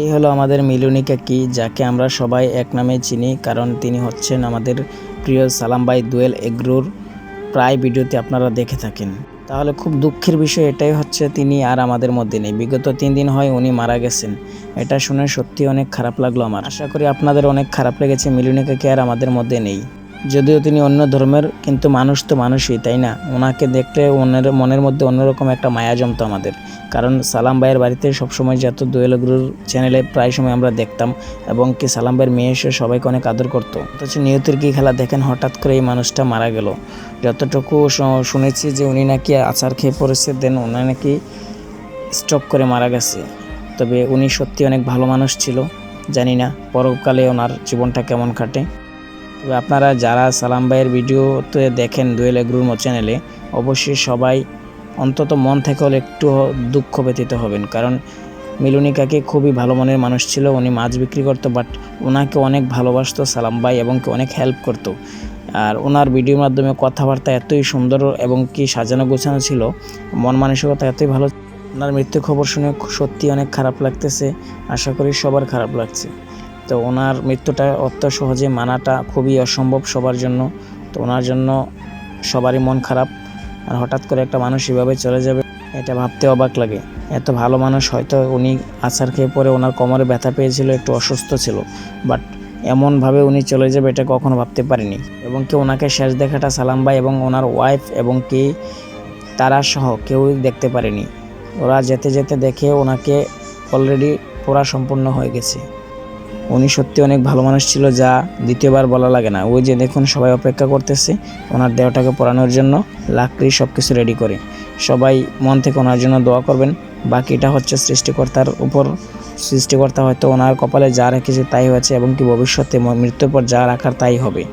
এই হলো আমাদের মিলুনিকা কি যাকে আমরা সবাই এক নামে চিনি, কারণ তিনি হচ্ছেন আমাদের প্রিয় সালাম ভাই দুয়েল এগ্রুর প্রায় ভিডিওতে আপনারা দেখে থাকেন। তাহলে খুব দুঃখের বিষয় এটাই হচ্ছে, তিনি আর আমাদের মধ্যে নেই। বিগত তিন দিন হয় উনি মারা গেছেন। এটা শুনে সত্যি অনেক খারাপ লাগল আমার। আশা করি আপনাদের অনেক খারাপ লেগেছে মিলুনিকা কি আর আমাদের মধ্যে নেই। যদিও তিনি অন্য ধর্মের, কিন্তু মানুষ তো মানুষই, তাই না? ওনাকে দেখলে অন্যের মনের মধ্যে অন্যরকম একটা মায়া জমতো আমাদের। কারণ সালাম ভাইয়ের বাড়িতে সবসময় যত দোয়েল গুরুর চ্যানেলে প্রায় সময় আমরা দেখতাম, এবং কি সালাম ভাইয়ের মেয়ে এসে সবাইকে অনেক আদর করতো। অথচ নিয়তির কি খেলা দেখেন, হঠাৎ করে এই মানুষটা মারা গেল। যতটুকু শুনেছি যে উনি নাকি আচার খেয়ে পড়েছে দেন উনি নাকি স্ট্রোক করে মারা গেছে। তবে উনি সত্যি অনেক ভালো মানুষ ছিল, জানি না, পরকালে ওনার জীবনটা কেমন কাটে। তবে আপনারা যারা সালাম ভাইয়ের ভিডিওতে দেখেন দুয়েল এগ্রুর মো চ্যানেলে, অবশ্যই সবাই অন্তত মন থেকে হলে একটু দুঃখ ব্যতীত হবেন। কারণ মিলুনিকাকে খুবই ভালো মনের মানুষ ছিল, উনি মাছ বিক্রি করতো বাট ওনাকে অনেক ভালোবাসতো সালাম ভাই এবং অনেক হেল্প করতো। আর ওনার ভিডিওর মাধ্যমে কথাবার্তা এতই সুন্দর এবং কি সাজানো গোছানো ছিল, মন মানসিকতা এতই ভালো ওনার মৃত্যু খবর শুনে সত্যি অনেক খারাপ লাগতেছে, আশা করি সবার খারাপ লাগছে। তো ওনার মৃত্যুটা অত সহজে মানাটা খুবই অসম্ভব সবার জন্য। তো ওনার জন্য সবারই মন খারাপ। আর হঠাৎ করে একটা মানুষ এভাবে চলে যাবে, এটা ভাবতে অবাক লাগে। এত ভালো মানুষ, হয়তো উনি আছার খেয়ে পরে ওনার কোমরে ব্যথা পেয়েছিল, একটু অসুস্থ ছিল। বাট এমনভাবে উনি চলে যাবে, এটা কখনো ভাবতে পারিনি। এবং কি ওনাকে শেষ দেখাটা সালাম ভাই এবং ওনার ওয়াইফ এবং কি, তারা সহ কেউই দেখতে পারেনি। ওরা যেতে যেতে দেখে ওনাকে অলরেডি পড়া সম্পূর্ণ হয়ে গেছে। উনি সত্যি অনেক ভালো মানুষ ছিল যা দ্বিতীয়বার বলা লাগে না। ওই যে দেখুন, সবাই অপেক্ষা করতেছে ওনার দেহটাকে পড়ানোর জন্য। লাকড়ি সব কিছু রেডি করে। সবাই মন থেকে ওনার জন্য দোয়া করবেন। বাকিটা হচ্ছে সৃষ্টিকর্তার উপর। সৃষ্টিকর্তা হয়তো ওনার কপালে যা রেখেছে তাই হয়েছে এবং কি ভবিষ্যতে মৃত্যুর পর যা রাখার তাই হবে।